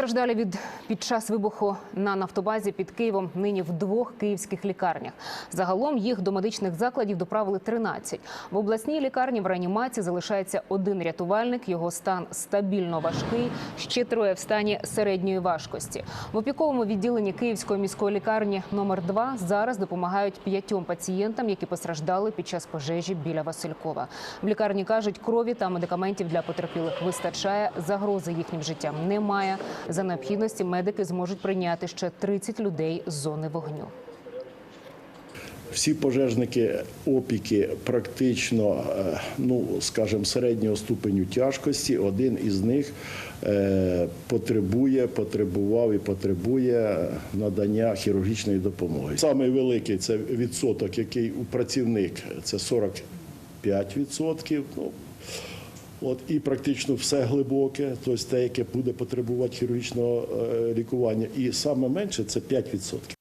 Страждалі від під час вибуху на нафтобазі під Києвом нині в двох київських лікарнях. Загалом їх до медичних закладів доправили 13. В обласній лікарні в реанімації залишається один рятувальник. Його стан стабільно важкий. Ще троє в стані середньої важкості. В опіковому відділенні Київської міської лікарні номер 2 зараз допомагають п'ятьом пацієнтам, які постраждали під час пожежі біля Василькова. В лікарні кажуть, крові та медикаментів для потерпілих вистачає. Загрози їхнім життям немає. За необхідності медики зможуть прийняти ще 30 людей з зони вогню. Всі пожежники опіки практично, е, ну скажімо, середнього ступеню тяжкості. Один із них е, потребує, потребував і потребує надання хірургічної допомоги. Самий великий це відсоток, який у працівник це 45%. Ну, От і практично все глибоке, тобто те, яке буде потребувати хірургічного е, лікування, і саме менше це 5%.